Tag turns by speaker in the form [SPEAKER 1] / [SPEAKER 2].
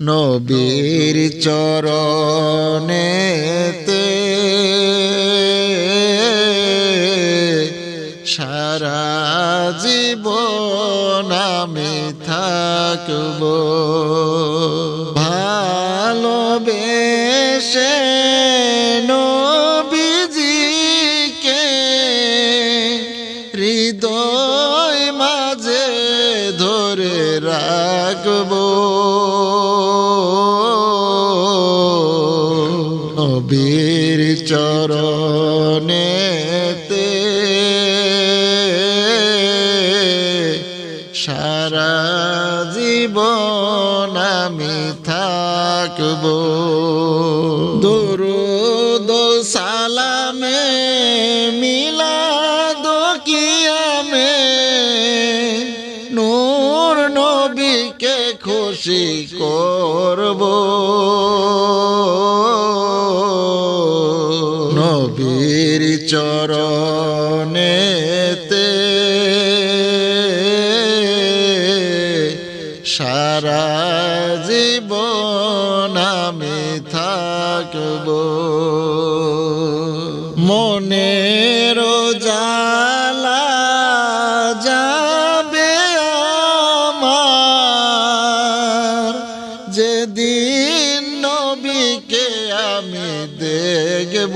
[SPEAKER 1] নবীর চরণেতে সারা জীবন আমি থাকব। ভালোবেসে নবীজিকে হৃদয় মাঝে ধরে রাখব। নবীর চরণেতে সারা জীবন আমি থাকব। দরুদ সালামে মিলাদ খুশি করব। নবীর চরণেতে সারা জীবন আমি থাকব। মনের যেদিন নবীকে আমি দেখব।